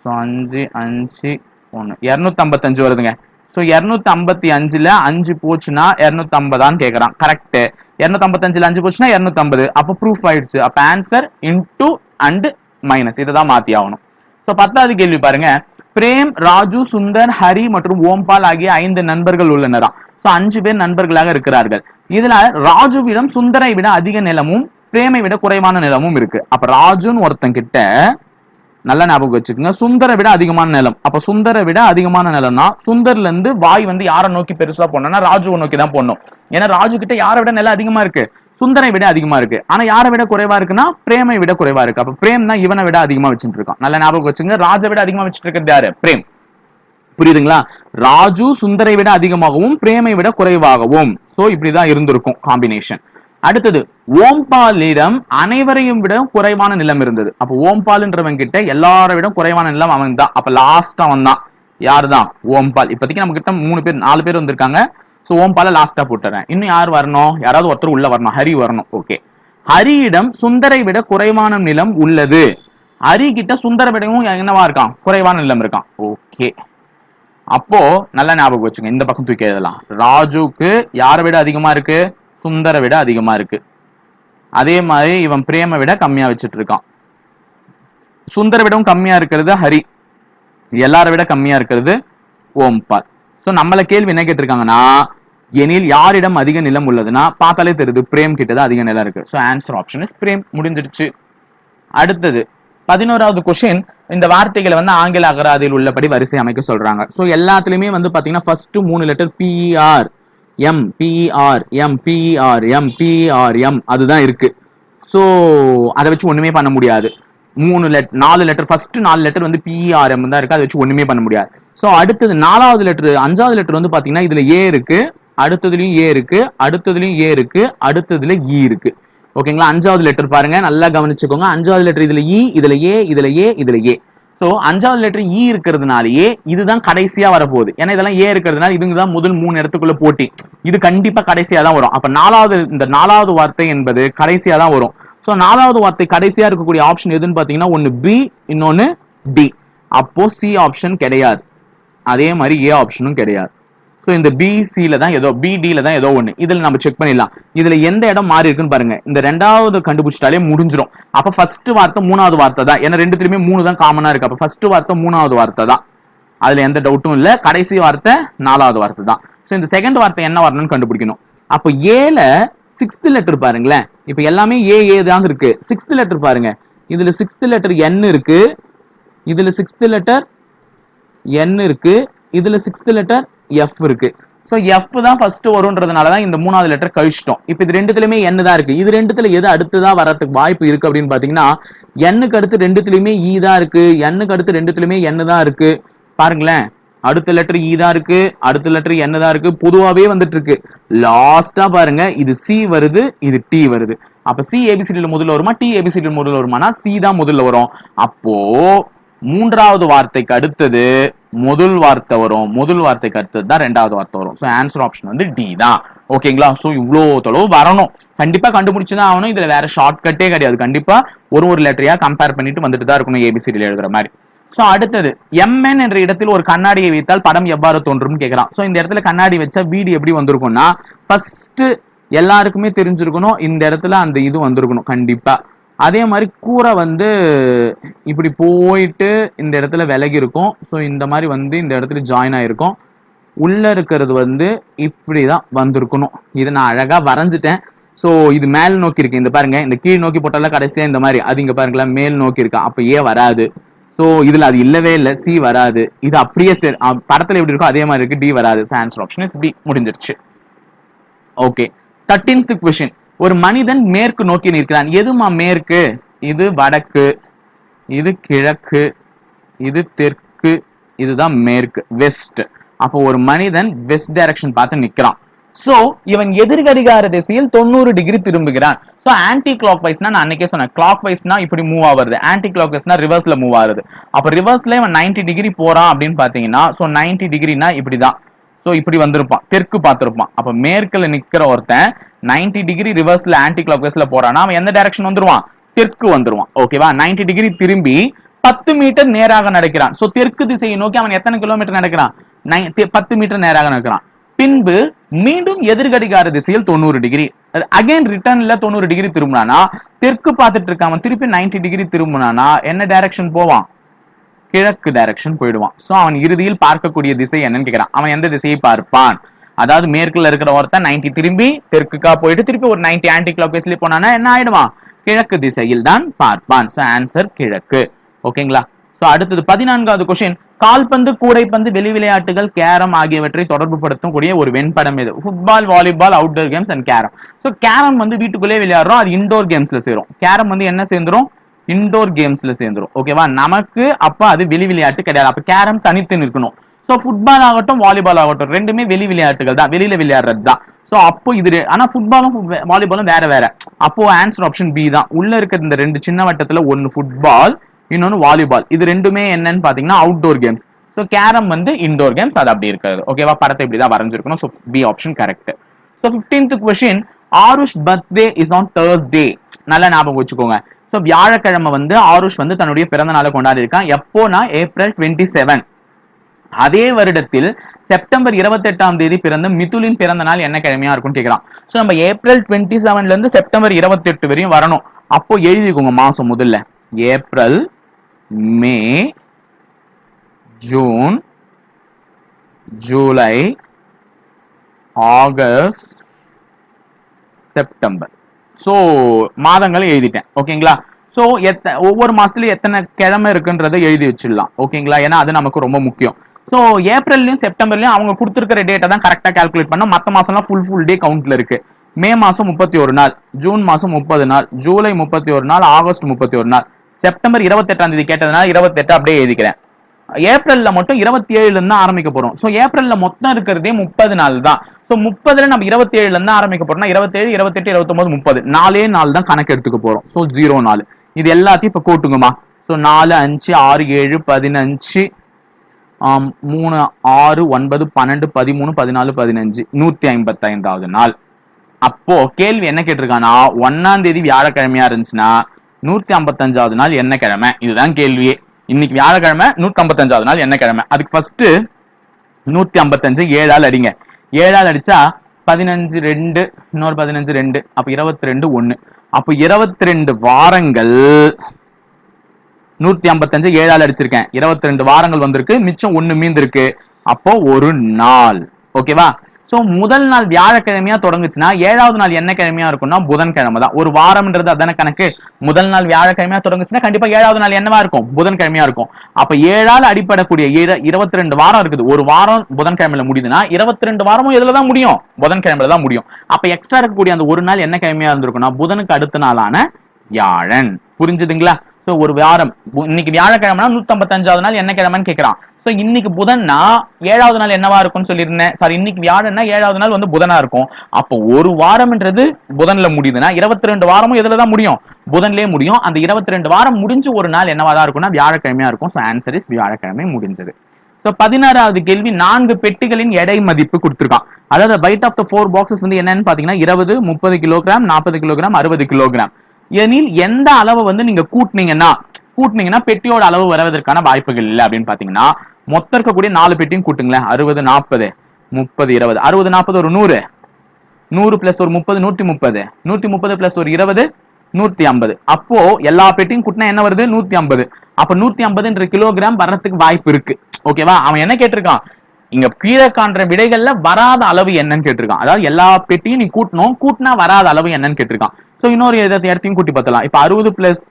ஸோ அஞ்சு அஞ்சு ஒன்று இரநூத்தம்பத்தஞ்சு வருதுங்க. ஸோ இரநூத்தி ஐம்பத்தி அஞ்சுல அஞ்சு போச்சுன்னா இரநூத்தம்பதான்னு கேட்குறான் கரெக்ட் இரநூத்தம்பத்தஞ்சுல அஞ்சு போச்சுன்னா இரநூத்தம்பது. அப்போ ப்ரூஃப் ஆயிடுச்சு. அப்போ ஆன்சர் இன்டூ அண்ட் மைனஸ் இதை தான் மாற்றி ஆகணும். ஸோ பத்தாவது கேள்வி பாருங்க. பிரேம் ராஜு சுந்தர் ஹரி மற்றும் ஓம்பால் ஆகிய ஐந்து நண்பர்கள் உள்ளனராம் ஸோ அஞ்சு பேர் நண்பர்களாக இருக்கிறார்கள். இதுல ராஜுவிடம் சுந்தரை விட அதிக நிலமும் பிரேமை விட குறைவான நிலமும் இருக்கு. அப்ப ராஜுன்னு ஒருத்தன் கிட்ட நல்ல ஞாபகம் வச்சுக்கோங்க. சுந்தரை விட அதிகமான நிலம். அப்ப சுந்தரை விட அதிகமான நிலம்னா சுந்தர்ல இருந்து வாய் வந்து யாரை நோக்கி பெருசா போனோம்னா ராஜுவை நோக்கி தான் போடணும். ஏன்னா ராஜு கிட்ட யாரை விட நிலம் அதிகமா இருக்கு? சுந்தரை விட அதிகமா இருக்கு. ஆனா யாரை விட குறைவா இருக்குன்னா பிரேமை விட குறைவா இருக்கு. அப்ப பிரேம் தான் இவனை விட அதிகமா வச்சுட்டு இருக்கான். நல்ல ஞாபகம் வச்சுங்க. ராஜை விட அதிகமா வச்சுட்டு இருக்கிறது யாரு? பிரேம். புரியுதுங்களா? ராஜு சுந்தரை விட அதிகமாகவும் பிரேமை விட குறைவாகவும். சோ இப்படிதான் இருந்திருக்கும் காம்பினேஷன் அடுத்தது ஓம்பாலிடம் அனைவரையும் விட குறைவான நிலம் இருந்தது. அப்ப ஓம்பால்ன்றவன் கிட்ட எல்லாரை விட குறைவான நிலம் அவன் தான் அப்ப லாஸ்ட் அவன் தான் யார் தான் ஓம்பால். இப்போதைக்கு நம்ம கிட்ட மூணு பேர் நாலு பேர் வந்திருக்காங்க. சோ ஓம்பால லாஸ்டா போட்டுறேன். இன்னும் யார் வரணும்? யாராவது ஒருத்தர் உள்ள வரணும். ஹரி வரணும். ஓகே ஹரியிடம் சுந்தரை விட குறைவான நிலம் உள்ளது. ஹரி கிட்ட சுந்தர விடவும் என்னவா இருக்கான்? குறைவான நிலம் இருக்கான். ஓகே அப்போ நல்ல ஞாபகம் வச்சுங்க. இந்த பக்கம் தூக்கி எழுதலாம். ராஜுக்கு யாரை விட அதிகமா இருக்கு? சுந்தரை விட அதிகமா இருக்கு. அதே மாதிரி இவன் பிரேமை விட கம்மியா வச்சுட்டு இருக்கான். சுந்தரை விடவும் கம்மியா இருக்கிறது ஹரி. எல்லாரை விட கம்மியா இருக்கிறது ஓம்பால் ஸோ நம்மள கேள்வி என்ன கேட்டிருக்காங்கன்னா எனில் யாரிடம் அதிக நிலம் உள்ளதுன்னா பார்த்தாலே தெரியுது பிரேம் கிட்ட தான் அதிக நிலம் இருக்கு. So answer option is frame. முடிஞ்சிடுச்சு. அடுத்தது பதினோராவது கொஷின் இந்த வார்த்தைகளை வந்து ஆங்கில அகராதியில் உள்ளபடி வரிசை அமைக்க சொல்றாங்க. ஸோ எல்லாத்துலயுமே வந்து பாத்தீங்கன்னா ஃபர்ஸ்ட் மூணு letter P E R M P E R M P E R M P E R M அதுதான் இருக்கு. ஸோ அதை வச்சு ஒண்ணுமே பண்ண முடியாது. மூணு லெட் நாலு லெட்டர் ஃபர்ஸ்ட் நாலு லெட்டர் வந்து பிஇஆர்எம் தான் இருக்கு. அதை வச்சு ஒண்ணுமே பண்ண முடியாது. ஸோ அடுத்தது நாலாவது லெட்டர் அஞ்சாவது லெட்டர் வந்து பார்த்தீங்கன்னா இதில் ஏ இருக்கு அடுத்ததுலையும் ஏ இருக்கு அடுத்ததுலையும் ஏ இருக்கு அடுத்ததுல இ இருக்கு. ஓகேங்களா அஞ்சாவது லெட்டர் பாருங்க நல்லா கவனிச்சுக்கோங்க. அஞ்சாவது லெட்டர் இதுல இ இதுல ஏ இதுல ஏ இதுல ஏ ஸோ அஞ்சாவது லெட்டர் இ e இருக்கிறதுனாலயே இதுதான் கடைசியா வரப்போகுது. ஏன்னா இதெல்லாம் ஏ இருக்கிறதுனால இதுங்க தான் முதல் மூணு இடத்துக்குள்ள போட்டி. இது கண்டிப்பா கடைசியா தான் வரும். அப்ப நாலாவது இந்த நாலாவது வார்த்தை என்பது கடைசியா தான் வரும். ஸோ நாலாவது வார்த்தை கடைசியா இருக்கக்கூடிய ஆப்ஷன் எதுன்னு பாத்தீங்கன்னா ஒன்னு பி இன்னொன்னு டி அப்போ சி ஆப்ஷன் கிடையாது. அதே மாதிரி ஏ ஆப்ஷனும் கிடையாது. ஸோ இந்த பிசியில தான் ஏதோ பிடில தான் ஏதோ ஒன்று இதில் நம்ம செக் பண்ணிடலாம். இதில் எந்த இடம் மாறி இருக்குன்னு பாருங்க. இந்த ரெண்டாவது கண்டுபிடிச்சிட்டாலே முடிஞ்சிடும் அப்போ ஃபர்ஸ்ட் வார்த்தை மூணாவது வார்த்தை தான். ஏன்னா ரெண்டுத்துலயுமே மூணு தான் காமனாக இருக்கு. அப்போ ஃபர்ஸ்ட் வார்த்தை மூணாவது வார்த்தை தான். அதுல எந்த டவுட்டும் இல்லை. கடைசி வார்த்தை நாலாவது வார்த்தை தான். ஸோ இந்த செகண்ட் வார்த்தை என்ன வரணும்னு கண்டுபிடிக்கணும். அப்போ ஏல சிக்ஸ்த் லெட்டர் பாருங்களேன். இப்போ எல்லாமே ஏ ஏ தான் இருக்கு. சிக்ஸ்த் லெட்டர் பாருங்க. இதில் சிக்ஸ்த் லெட்டர் என் இருக்கு. இதில் சிக்ஸ்த் லெட்டர் என் இருக்கு. இதுல சிக்ஸ்த் லெட்டர் எஃப் இருக்கு. ஸோ எஃப் தான் ஃபர்ஸ்ட் வரும்ன்றதுனால தான் இந்த மூணாவது லெட்டர் கழிச்சிட்டோம். இப்போ இது ரெண்டுத்துலயுமே என் தான் இருக்கு. இது ரெண்டுத்துல எது அடுத்ததாக வரதுக்கு வாய்ப்பு இருக்கு அப்படின்னு பாத்தீங்கன்னா எண்ணுக்கு அடுத்து ரெண்டுத்துலயுமே ஈ தான் இருக்கு. எண்ணுக்கு அடுத்து ரெண்டுத்துலயுமே என் தான் இருக்கு. பாருங்களேன். அடுத்த லெட்டர் ஈ e தான் இருக்கு. அடுத்த லெட்டர் என்ன தான் இருக்கு. பொதுவாவே வந்துட்டு இருக்கு லாஸ்டா பாருங்க. இது சி வருது. இது டி வருது. அப்ப சி ஏபிசிடியில் முதல்ல வருமா? டி ஏபிசிடியில் முதல்ல வருமானா? சி தான் முதல்ல வரும். அப்போ மூன்றாவது வார்த்தைக்கு அடுத்தது முதல் வார்த்தை வரும். முதல் வார்த்தைக்கு அடுத்தது தான் ரெண்டாவது வார்த்தை வரும். ஸோ ஆன்சர் ஆப்ஷன் வந்து டி தான். ஓகேங்களா ஸோ இவ்வளோ தொலைவு வரணும். கண்டிப்பா கண்டுபிடிச்சு தான் ஆகணும். இதுல வேற ஷார்ட் கட்டே கிடையாது. கண்டிப்பா ஒரு ஒரு லெட்டரையா கம்பேர் பண்ணிட்டு வந்துட்டு தான் இருக்கணும் ஏபிசிடியில் எழுதுற மாதிரி. ஸோ அடுத்தது எம்என் என்ற இடத்தில் ஒரு கண்ணாடியை வைத்தால் படம் எவ்வாறு தோன்றும்னு கேட்கலாம். ஸோ இந்த இடத்துல கண்ணாடி வச்சா வீடு எப்படி வந்திருக்கும்னா ஃபர்ஸ்ட் எல்லாருக்குமே தெரிஞ்சிருக்கணும். இந்த இடத்துல அந்த இது வந்திருக்கணும். கண்டிப்பா. அதே மாதிரி கூரை வந்து இப்படி போயிட்டு இந்த இடத்துல விலகி இருக்கும். ஸோ இந்த மாதிரி வந்து இந்த இடத்துல ஜாயின் ஆகிருக்கும் உள்ளே இருக்கிறது வந்து இப்படி தான் வந்திருக்கணும். இதை நான் அழகாக வரைஞ்சிட்டேன். ஸோ இது மேல் நோக்கி இருக்கு. இந்த பாருங்க இந்த கீழ் நோக்கி போட்டாலும் கடைசியாக இந்த மாதிரி. அது இங்கே பாருங்களேன் மேல் நோக்கி இருக்கா. அப்போ ஏ வராது. ஸோ இதில் அது இல்லவே இல்லை. சி வராது. இது அப்படியே தெரி- எப்படி இருக்கோ அதே மாதிரி இருக்கு. டி வராது. ஆன்சர் ஆப்ஷன் இஸ் பி முடிஞ்சிருச்சு. ஓகே தேர்டீன்த் கொஷின் ஒரு மனிதன் மேற்கு நோக்கி நிற்கிறான். எதுமா மேற்கு? இது வடக்கு இது கிழக்கு இது தெற்கு இதுதான் மேற்கு வெஸ்ட் அப்போ ஒரு மனிதன் வெஸ்ட் டைரக்ஷன் பார்த்து நிக்கிறான் சோ இவன் எதிர்கடிகார திசையில் தொண்ணூறு டிகிரி திரும்புகிறான். சோ ஆன்டி கிளாக் வைஸ்னா நான் அன்னைக்கே சொன்னேன். கிளாக் வைஸ்னா இப்படி மூவ் ஆகுறது ஆன்டி கிளாக் வைஸ்னா ரிவர்ஸ்ல மூவ் ஆகுது அப்ப ரிவர்ஸ்ல இவன் 90 டிகிரி போறான் அப்படின்னு பாத்தீங்கன்னா சோ 90 டிகிரினா இப்படிதான். ஸோ இப்படி வந்திருப்பான். தெற்கு பார்த்திருப்பான். அப்ப மேற்குல நிக்கிற ஒருத்தன் 90 டிகிரி ரிவர்ஸ்ல ஆன்டி கிளாக் போறானா அவன் எந்த டைரக்ஷன் வந்துருவான்? தெற்கு வந்துருவான். ஓகேவா 90 டிகிரி திரும்பி பத்து மீட்டர் நேராக நடக்கிறான். சோ தெற்கு திசையை நோக்கி அவன் எத்தனை கிலோமீட்டர் நடக்கிறான்? பத்து மீட்டர் நேராக நடக்கிறான். பின்பு மீண்டும் எதிர்கடிகார திசையில் தொண்ணூறு டிகிரி. அகைன் ரிட்டர்ன்ல தொண்ணூறு டிகிரி திரும்பினானா தெற்கு பார்த்துட்டு இருக்கான். திருப்பி 90 டிகிரி திரும்பினானா என்ன டைரக்ஷன் போவான்? கிழக்கு டைரக்ஷன் போயிடுவான். சோ அவன் இறுதியில் பார்க்கக்கூடிய திசை என்னன்னு கேக்குறான். அவன் எந்த திசையை பார்ப்பான்? அதாவது மேற்குல இருக்கிற ஒருத்தன் 90 திரும்பி தெற்குக்கா போயிட்டு திருப்பி ஒரு 90 ஆன்டி கிளாக் வைஸ்ல போனானா என்ன ஆயிடுவான் கிழக்கு திசையில் தான் பார்ப்பான். சோ ஆன்சர் கிழக்கு. ஓகேங்களா சோ அடுத்தது பதினான்காவது கொஸ்டின் கால்பந்து கூடைப்பந்து வெளி விளையாட்டுகள் கேரம் ஆகியவற்றை தொடர்பு படுத்தக்கூடிய ஒரு வெண்படம் இது football volleyball outdoor games and carrom so carrom வந்து வீட்டுக்குள்ளே விளையாடுறோம் அது இன்டோர் கேம்ஸ்ல சேரும். கேரம் வந்து என்ன சேர்ந்துரும்? இன்டோர் கேம்ஸ்ல சேர்ந்துரும். ஓகேவா நமக்கு அப்ப அது வெளி விளையாட்டு கிடையாது. அப்ப கேரம் தனித்து நிற்கணும். சோ ஃபுட்பால் ஆகட்டும் வாலிபால் ஆகட்டும் ரெண்டுமே வெளி விளையாட்டுகள் தான். வெளியில விளையாடுறது தான் சோ அப்போ இது ஆனால் ஆனா ஃபுட்பாலும் வாலிபாலும் வேற வேற. அப்போ ஆன்சர் ஆப்ஷன் பி தான். உள்ள இருக்கிற இந்த ரெண்டு சின்ன வட்டத்துல ஒன்னு ஃபுட்பால் இன்னொன்னு வாலிபால் இது ரெண்டுமே என்னன்னு பாத்தீங்கன்னா அவுட்டோர் கேம்ஸ் ஸோ கேரம் வந்து இன்டோர் கேம்ஸ் அது அப்படி இருக்கிறது ஓகேவா படத்தை இப்படி தான் வரைஞ்சிருக்கணும். So B option correct so fifteenth question Aarush birthday is on Thursday நல்லா ஞாபகம் வச்சுக்கோங்க. ஸோ வியாழக்கிழமை வந்து ஆருஷ் வந்து தன்னுடைய பிறந்த நாளை கொண்டாடி இருக்கான் எப்போனா? ஏப்ரல் டுவெண்ட்டி செவன் அதே வருடத்தில் செப்டம்பர் 28ஆம் தேதி பிறந்த மிதுலின் பிறந்த நாள் என்ன கிழமையா இருக்கும்னு கேட்கலாம். ஸோ நம்ம ஏப்ரல் டுவெண்ட்டி செவன்ல இருந்து செப்டம்பர் 28 வரையும் வரணும். அப்போ எழுதிக்கோங்க மாசம் முதல்ல. April May June July August September. So மாதங்களை எழுதிட்டேன். ஓகேங்களா? ஸோ எத்த ஒவ்வொரு மாசத்துலயும் எத்தனை கிழமை இருக்குன்றதை எழுதி வச்சிடலாம். ஓகேங்களா? ஏன்னா அது நமக்கு ரொம்ப முக்கியம். ஸோ ஏப்ரல்லையும் செப்டம்பர்லையும் அவங்க கொடுத்துருக்கிற டேட்டை தான் கரெக்டாக கால்குலேட் பண்ணோம் மற்ற மாதம்லாம் ஃபுல் ஃபுல் டே கவுண்ட்டில் இருக்கு. மே மாதம் முப்பத்தி ஒரு நாள் ஜூன் மாதம் முப்பது நாள் ஜூலை முப்பத்தி ஒரு நாள் ஆகஸ்ட் முப்பத்தி ஒரு நாள். செப்டம்பர் இருபத்தெட்டாம் தேதி கேட்டதுனால இருபத்தெட்டு அப்படியே எழுதிக்கிறேன். ஏப்ரல்ல மட்டும் இருபத்தி ஏழுல இருந்து ஆரம்பிக்க போறோம். சோ ஏப்ரல்ல மொத்தம் இருக்கிறதே முப்பது நாள் தான். சோ முப்பதுல நம்ம இருபத்தி ஏழுல இருந்து ஆரம்பிக்க போறோம்னா இருபத்தேழு இருபத்தெட்டு இருபத்தொன்பது முப்பது. நாலே நாள் தான் கணக்கு எடுத்துக்க போறோம். சோ ஜீரோ நாலு இது எல்லாத்தையும் இப்ப கூட்டுங்கம்மா. சோ நாலு அஞ்சு ஆறு ஏழு பதினஞ்சு மூணு ஆறு ஒன்பது பன்னெண்டு பதிமூணு பதினாலு பதினஞ்சு நூத்தி ஐம்பத்தி ஐந்தாவது நாள். அப்போ கேள்வி என்ன கேட்டிருக்கானா ஒன்னாம் தேதி வியாழக்கிழமையா இருந்துச்சுன்னா நூத்தி ஐம்பத்தஞ்சாவது நாள் என்ன கிழமை? இதுதான் கேள்வியே. இன்னைக்கு வியாழக்கிழமை நூத்தி ஐம்பத்தஞ்சாவது நாள் என்ன கிழமை? அதுக்கு ஃபர்ஸ்ட் நூத்தி ஐம்பத்தஞ்சு ஏழால் அடிங்க. ஏழால் அடிச்சா பதினஞ்சு ரெண்டு இன்னொரு பதினஞ்சு ரெண்டு அப்ப இருபத்தி ரெண்டு ஒன்னு அப்போ இருபத்தி ரெண்டு வாரங்கள் நூத்தி ஐம்பத்தஞ்சு ஏழால் அடிச்சிருக்கேன். இருபத்தி ரெண்டு வாரங்கள் வந்திருக்கு. மிச்சம் ஒண்ணு மீந்திருக்கு. அப்போ ஒரு நாள். ஓகேவா? சோ முதல் நாள் வியாழக்கிழமையா தொடங்குச்சுன்னா ஏழாவது நாள் என்ன கிழமையா இருக்கும்னா புதன்கிழமை தான். ஒரு வாரம்ன்றது அதான கணக்கு? முதல் நாள் வியாழக்கிழமையா தொடங்குச்சுன்னா கண்டிப்பா ஏழாவது நாள் என்னவா இருக்கும்? புதன்கிழமையா இருக்கும். அப்ப ஏழால் அடிப்படக்கூடிய இருபத்தி ரெண்டு வாரம் இருக்குது. ஒரு வாரம் புதன்கிழமையில முடியுதுன்னா இருபத்தி ரெண்டு வாரமும் எதுல தான் முடியும்? புதன்கிழமையில தான் முடியும். அப்ப எக்ஸ்ட்ரா இருக்கக்கூடிய அந்த ஒரு நாள் என்ன கிழமையா இருந்திருக்கும்னா புதனுக்கு அடுத்த நாளான வியாழன். புரிஞ்சுதுங்களா? சோ ஒரு வாரம். இன்னைக்கு வியாழக்கிழமைனா நூற்றம்பத்தஞ்சாவது நாள் என்ன கிழமைன்னு கேக்குறான். சோ இன்னைக்கு புதன்னா ஏழாவது நாள் என்னவா இருக்கும்னு சொல்லியிருந்தேன். சாரி இன்னைக்கு வியாழன்னா ஏழாவது நாள் வந்து புதனா இருக்கும். அப்போ ஒரு வாரம்ன்றது புதன்ல முடியுதுன்னா இருபத்தி ரெண்டு வாரமும் இதில் தான் முடியும்? புதன்லேயே முடியும். அந்த இருபத்தி ரெண்டு வாரம் முடிஞ்சு ஒரு நாள் என்னவா தான் இருக்கும்னா வியாழக்கிழமையா இருக்கும். ஸோ ஆன்சர் இஸ் வியாழக்கிழமை முடிஞ்சது. ஸோ பதினாறாவது கேள்வி நான்கு பெட்டிகளின் எடை மதிப்பு கொடுத்துருக்கான். அதாவது weight of the four boxes வந்து என்னன்னு பாத்தீங்கன்னா இருபது முப்பது கிலோகிராம் நாற்பது கிலோகிராம் அறுபது கிலோகிராம் எனில் எந்த அளவை வந்து நீங்க கூட்டுனீங்கன்னா கூட்டினீங்கன்னா பெட்டியோட அளவு வருவதற்கான வாய்ப்புகள் இல்லை அப்படின்னு பாத்தீங்கன்னா மொத்தம் இருக்கக்கூடிய நாலு பெட்டியும் கூட்டுங்களேன். அறுபது நாற்பது முப்பது இருபது. அறுபது நாற்பது ஒரு நூறு. நூறு பிளஸ் ஒரு முப்பது நூத்தி முப்பது. நூத்தி முப்பது பிளஸ் ஒரு இருபது நூத்தி ஐம்பது. அப்போ எல்லா பெட்டியும் கூட்டினா என்ன வருது? நூத்தி ஐம்பது. அப்ப நூத்தி ஐம்பதுன்ற கிலோகிராம் வர்றதுக்கு வாய்ப்பு இருக்கு. ஓகேவா அவன் என்ன கேட்டிருக்கான்? இங்க கீழே காண்ற விடைகள்ல வராத அளவு என்னன்னு கேட்டிருக்கான். அதாவது எல்லா பெட்டியும் நீ கூட்டணும் கூட்டினா வராத அளவு என்னன்னு கேட்டிருக்கான். சோ இன்னொரு இடத்தையும் கூட்டி பார்த்தலாம் இப்ப அறுபது பிளஸ்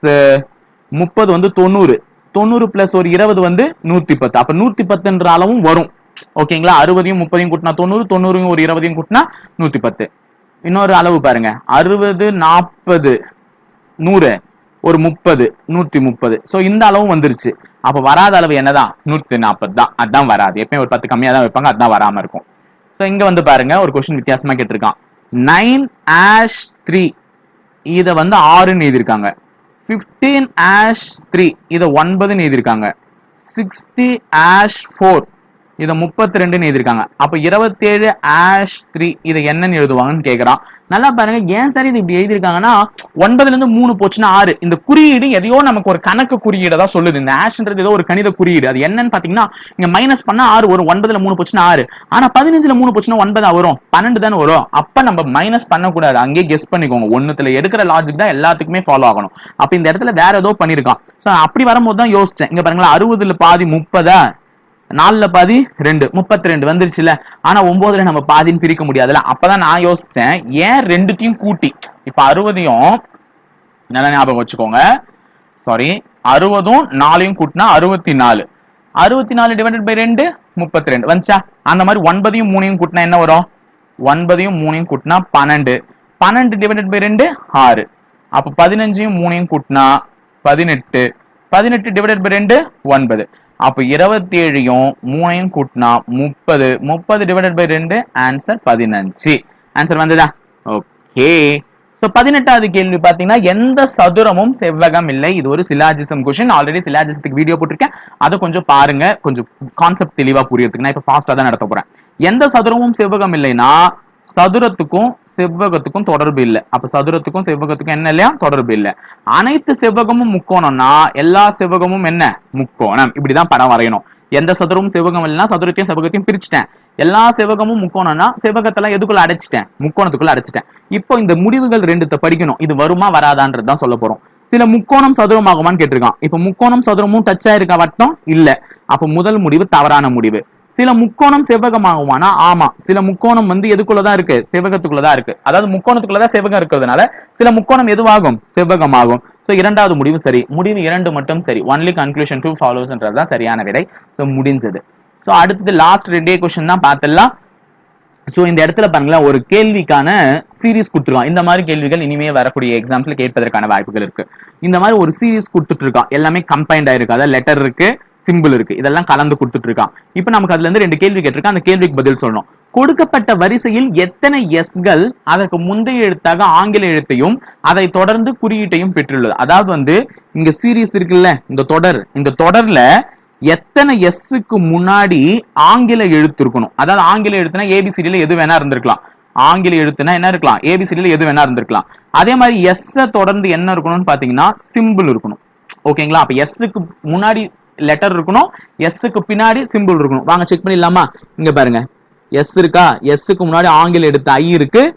முப்பது வந்து தொண்ணூறு. தொண்ணூறு பிளஸ் ஒரு இருபது வந்து நூத்தி பத்து அப்ப நூத்தி பத்துன்ற அளவும் வரும். ஓகேங்களா அறுபதையும் முப்பதையும் கூட்டினா தொண்ணூறு தொண்ணூறையும் ஒரு இருபதையும் கூட்டினா நூத்தி பத்து இன்னொரு அளவு பாருங்க. அறுபது நாற்பது நூறு. ஒரு முப்பது நூத்தி முப்பது. சோ இந்த அளவும் வந்துருச்சு. அப்ப வராத அளவு என்னதான்? நூத்தி நாற்பது தான் அதான் வராது. எப்பயும் ஒரு பத்து கம்மியா தான் வைப்பாங்க அதான் வராம இருக்கும். சோ இங்க வந்து பாருங்க ஒரு கொஸ்டின் வித்தியாசமா கேட்டிருக்கான். நைன் ஆஷ் த்ரீ இத வந்து ஆறுன்னு எழுதியிருக்காங்க. ஃபிஃப்டீன் ஆஷ் த்ரீ இத ஒன்பதுன்னு எழுதியிருக்காங்க. சிக்ஸ்டி ஆஷ் ஃபோர் இதை முப்பத்தி ரெண்டுன்னு எழுதிருக்காங்க அப்ப இருபத்தேழு ஆஷ் த்ரீ இதை என்னன்னு எழுதுவாங்கன்னு கேக்குறான். நல்லா பாருங்க ஏன் சார் இது இப்படி எழுதியிருக்காங்கன்னா ஒன்பதுல இருந்து மூணு போச்சுன்னா ஆறு. இந்த குறியீடு எதையோ நமக்கு ஒரு கணக்கு குறியீடு தான் சொல்லுது. இந்த ஆஷ்ன்றது ஏதோ ஒரு கணித குறியீடு. அது என்னன்னு பாத்தீங்கன்னா இங்க மைனஸ் பண்ணா ஆறு வரும். ஒன்பதுல மூணு போச்சுன்னா ஆறு. ஆனா பதினஞ்சுல மூணு போச்சுன்னா ஒன்பதா வரும். பன்னெண்டு தானே வரும். அப்ப நம்ம மைனஸ் பண்ணக்கூடாது. அங்கேயே கெஸ் பண்ணிக்கோங்க. ஒண்ணுத்துல எடுக்கிற லாஜிக் தான் எல்லாத்துக்குமே ஃபாலோ ஆகணும். அப்ப இந்த இடத்துல வேற ஏதோ பண்ணிருக்கான் ஸோ அப்படி வரும்போது தான் யோசிச்சேன். இங்க பாருங்களேன் அறுபதுல பாதி முப்பதா? நாலுல பாதி ரெண்டு. முப்பத்தி ரெண்டு வந்துருச்சுல ஆனா ஒன்பதுல நம்ம பாதின்னு பிரிக்க முடியாதுல்ல? அப்பதான் நான் யோசித்தேன் ஏன் ரெண்டுத்தையும் கூட்டி? இப்ப அறுபதையும் நல்லா ஞாபகம் வச்சுக்கோங்க. சாரி அறுபதும் நாலையும் கூட்டினா அறுபத்தி நாலு அறுபத்தி நாலு டிவைடட் பை ரெண்டு முப்பத்தி ரெண்டு வந்துச்சா? அந்த மாதிரி ஒன்பதையும் மூணையும் கூட்டினா என்ன வரும்? ஒன்பதையும் மூணையும் கூட்டினா பன்னெண்டு. பன்னெண்டு டிவைடட் பை ரெண்டு ஆறு. அப்ப பதினஞ்சையும் மூணையும் கூட்டினா பதினெட்டு. பதினெட்டு டிவைடட் பை ரெண்டு ஒன்பது. அப்போ இருபத்தி ஏழையும் மூணையும் கூட்டினா முப்பது. முப்பது டிவைடட் பை ரெண்டு ஆன்சர் பதினஞ்சு. ஆன்சர் வந்ததா? ஓகே ஸோ பதினெட்டாவது கேள்வி பார்த்தீங்கன்னா எந்த சதுரமும் செவ்வகம் இல்லை. இது ஒரு சிலாஜிசம் கொஷின் ஆல்ரெடி சிலாஜிசத்துக்கு வீடியோ போட்டிருக்கேன். அதை கொஞ்சம் பாருங்க. கொஞ்சம் கான்செப்ட் தெளிவாக புரியறதுக்கு. நான் இப்போ ஃபாஸ்ட்டாக தான் நடத்த போகிறேன் எந்த சதுரமும் செவ்வகம் இல்லைன்னா சதுரத்துக்கும் செவ்வகத்துக்கும் தொடர்பு இல்லை. அப்ப சதுரத்துக்கும் செவ்வகத்துக்கும் என்ன இல்லையா? தொடர்பு இல்லை. அனைத்து செவ்வகமும் முக்கோணம்னா எல்லா செவ்வகமும் என்ன? முக்கோணம். இப்படிதான் படம் வரையணும். எந்த சதுரமும் செவ்வகம் இல்லைன்னா சதுரத்தையும் செவ்வகத்தையும் பிரிச்சுட்டேன். எல்லா செவ்வகமும் முக்கோணம்னா செவ்வகத்தெல்லாம் எதுக்குள்ள அடைச்சிட்டேன்? முக்கோணத்துக்குள்ள அடைச்சிட்டேன். இப்போ இந்த முடிவுகள் ரெண்டுத்த படிக்கணும். இது வருமா வராதான்றது தான் சொல்ல போறோம். சில முக்கோணம் சதுரமாகுமான்னு கேட்டிருக்கான். இப்ப முக்கோணம் சதுரமும் டச் ஆயிருக்க வட்டம்? இல்ல. அப்ப முதல் முடிவு தவறான முடிவு. சில முக்கோணம் செவ்வகமாகுமானா? ஆமா. சில முக்கோணம் வந்து எதுக்குள்ளதான் இருக்கு? செவ்வகத்துக்குள்ளதான் இருக்கு. அதாவது முக்கோணத்துக்குள்ளதான் செவ்வகம் இருக்கிறதுனால சில முக்கோணம் எதுவாகும்? செவ்வகமாகும். சோ இரண்டாவது முடிவு சரி. முடிவு இரண்டு மட்டும் சரி. ஒன்லி கன்க்ளூஷன் டூ ஃபாலோஸ்ன்றதுதான் சரியான விடை. சோ முடிஞ்சது. சோ அடுத்தது லாஸ்ட் ரெண்டே கொஸ்டின் தான் பார்த்துடலாம் சோ இந்த இடத்துல பாருங்களேன். ஒரு கேள்விக்கான சீரீஸ் கொடுத்துருக்கான். இந்த மாதிரி கேள்விகள் இனிமே வரக்கூடிய எக்ஸாம்ஸ்ல கேட்பதற்கான வாய்ப்புகள் இருக்கு. இந்த மாதிரி ஒரு சீரீஸ் கொடுத்துட்டு இருக்கான். எல்லாமே கம்பைன்ட் ஆயிருக்கு. அதாவது லெட்டர் இருக்கு. சிம்பிள் இருக்கு. இதெல்லாம் கலந்து கொடுத்துட்டு இருக்கான் இப்போ நமக்கு அதுல இருந்து ரெண்டு கேள்வி கேட்டிருக்கான். அந்த கேள்விக்கு பதில் சொல்லணும். கொடுக்கப்பட்ட வரிசையில் எத்தனை எஸ்கள் அதற்கு முந்தைய எழுத்தாக ஆங்கில எழுத்தையும் அதை தொடர்ந்து குறியீட்டையும் பெற்றுள்ளது. அதாவது வந்து இங்க சீரியஸ் இருக்குல்ல இந்த தொடர். இந்த தொடர்ல எத்தனை எஸ்ஸுக்கு முன்னாடி ஆங்கில எழுத்து இருக்கணும்? அதாவது ஆங்கில எழுத்துனா ஏபிசிடியில எது வேணா இருந்திருக்கலாம். ஆங்கில எழுத்துனா என்ன இருக்கலாம்? ஏபிசிடியில எது வேணா இருந்திருக்கலாம். அதே மாதிரி எஸ்ஸை தொடர்ந்து என்ன இருக்கணும்னு பாத்தீங்கன்னா சிம்பிள் இருக்கணும். ஓகேங்களா? அப்ப எஸ்ஸுக்கு முன்னாடி லெட்டர் இருக்கணும். எஸ்ஸுக்கு பின்னாடி சிம்பிள் இருக்கணும். வாங்க செக் பண்ணிடலாமா? இங்க பாருங்க. எஸ் இருக்கா? எஸ்ஸுக்கு முன்னாடி ஆங்கில எடுத்த ஐ இருக்கு.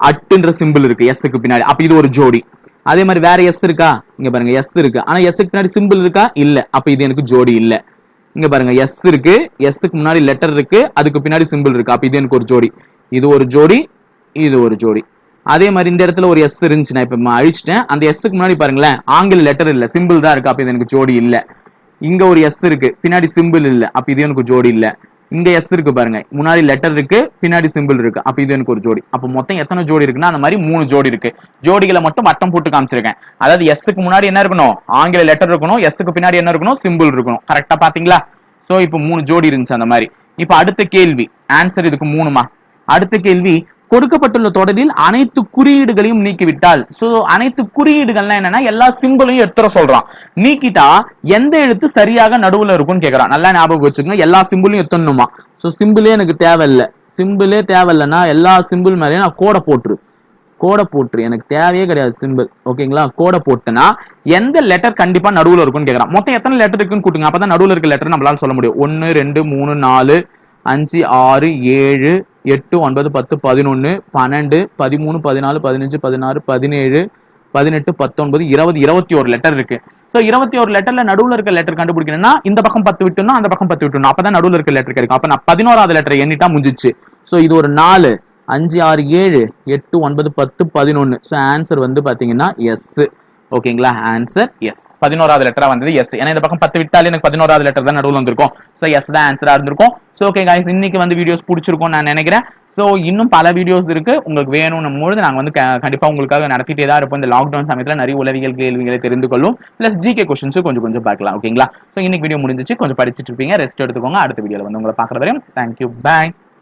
அட்டுன்ற சிம்பிள் இருக்கு எஸ்ஸுக்கு பின்னாடி. அப்ப இது ஒரு ஜோடி. அதே மாதிரி வேற எஸ் இருக்கா? இங்க பாருங்க எஸ் இருக்கு. ஆனா எஸ்ஸுக்கு பின்னாடி சிம்பிள் இருக்கா? இல்ல. அப்ப இது எனக்கு ஜோடி இல்ல. இங்க பாருங்க எஸ் இருக்கு. எஸ்ஸுக்கு முன்னாடி லெட்டர் இருக்கு. அதுக்கு பின்னாடி சிம்பிள் இருக்கு. அப்ப இது எனக்கு ஒரு ஜோடி. இது ஒரு ஜோடி இது ஒரு ஜோடி. அதே மாதிரி இந்த இடத்துல ஒரு எஸ் இருந்துச்சு. நான் இப்ப அழிச்சிட்டேன். அந்த எஸ்ஸுக்கு முன்னாடி பாருங்களேன் ஆங்கில லெட்டர் இல்ல. சிம்பிள் தான் இருக்கு. அப்ப இது எனக்கு ஜோடி இல்லை. இங்க ஒரு எஸ் இருக்கு பின்னாடி சிம்பிள் இல்ல அப்ப இது எனக்கு ஜோடி இல்ல. இங்க எஸ் இருக்கு பாருங்க முன்னாடி லெட்டர் இருக்கு பின்னாடி சிம்பிள் இருக்கு அப்ப இது எனக்கு ஒரு ஜோடி. அப்ப மொத்தம் எத்தனை ஜோடி இருக்குன்னா அந்த மாதிரி மூணு ஜோடி இருக்கு. ஜோடிகளை மட்டும் வட்டம் போட்டு காமிச்சிருக்கேன். அதாவது எஸ்க்கு முன்னாடி என்ன இருக்கணும்? ஆங்கில லெட்டர் இருக்கணும் எஸ்க்கு பின்னாடி என்ன இருக்கணும்? சிம்பிள் இருக்கணும். கரெக்டா பாத்தீங்களா? சோ இப்போ மூணு ஜோடி இருந்துச்சு அந்த மாதிரி. இப்ப அடுத்த கேள்வி ஆன்சர் இதுக்கு மூணுமா? அடுத்த கேள்வி கொடுக்கப்பட்டுள்ள தொடரில் அனைத்து குறியீடுகளையும் நீக்கிவிட்டால் சோ அனைத்து குறியீடுகள்லாம் என்னன்னா எல்லா சிம்பிளையும் எடுத்துற சொல்றான். நீக்கிட்டா எந்த எழுத்து சரியாக நடுவுல இருக்கும்னு கேக்குறான். நல்லா ஞாபகம் வச்சுக்கோங்க எல்லா சிம்பிளையும் எத்தணுமா? சோ சிம்பிளே எனக்கு தேவையில்ல. சிம்பிளே தேவையில்லைன்னா எல்லா சிம்பிள் மேலேயும் நான் கோடை போட்டுரு. கோடை போட்டுரு. எனக்கு தேவையே கிடையாது சிம்பிள் ஓகேங்களா கோடை போட்டுனா எந்த லெட்டர் கண்டிப்பா நடுவுல இருக்கும்னு கேக்குறான். மொத்தம் எத்தனை லெட்டர் இருக்குன்னு கூட்டுங்க. அப்பதான் நடுவுல இருக்க லெட்டர் நம்மளால சொல்ல முடியும். ஒன்னு ரெண்டு மூணு நாலு அஞ்சு ஆறு ஏழு எட்டு ஒன்பது பத்து பதினொன்று பன்னெண்டு பதிமூணு பதினாலு பதினஞ்சு பதினாறு பதினேழு பதினெட்டு பத்தொன்பது இருபது இருபத்தி ஒரு லெட்டர் இருக்கு. ஸோ இருபத்தி ஒரு லெட்டர்ல நடுவில் இருக்க லெட்டர் கண்டுபிடிக்கணும்னா இந்த பக்கம் பத்து விட்டுணும் அந்த பக்கம் பத்து விட்டுணும் அப்பதான் நடுவில் இருக்க லெட்டர் கிடைக்கும். அப்ப நான் பதினோராவது லெட்டர் எண்ணிட்டா முடிஞ்சிச்சு. ஸோ இது ஒரு நாலு அஞ்சு ஆறு ஏழு எட்டு ஒன்பது பத்து பதினொன்று ஸோ ஆன்சர் வந்து பாத்தீங்கன்னா எஸ் ஓகேங்களா? ஆன்சர் எஸ் பதினோராவது லெட்டரா வந்தது எஸ் ஏன்னா இந்த பக்கம் பத்து விட்டாலே எனக்கு பதினோராவது லெட்டர் தான் நடுவில் வந்திருக்கும். ஸோ எஸ் தான் ஆன்சரா இருந்திருக்கும். ஸோ ஓகே guys இன்னைக்கு வந்து வீடியோஸ் பிடிச்சிருக்கும் நான் நினைக்கிறேன். ஸோ இன்னும் பல வீடியோஸ் இருக்கு. உங்களுக்கு வேணும்னும் பொழுது நாங்கள் வந்து கண்டிப்பாக உங்களுக்காக நடத்திட்டே தான் இருப்போம். இந்த லாக்டவுன் சமயத்தில் நிறைய உளவியல் கேள்விகளை தெரிந்து கொள்ளும். ப்ளஸ் ஜிகே கொஸ்டின்ஸும் கொஞ்சம் கொஞ்சம் பார்க்கலாம் ஓகேங்களா ஸோ இன்னைக்கு வீடியோ முடிஞ்சிச்சு. கொஞ்சம் படிச்சுட்டு இருப்பீங்க. ரெஸ்ட் எடுத்துக்கோங்க. அடுத்த வீடியோவில் வந்து உங்களை பார்க்குற வரையும் தேங்க்யூ பாய்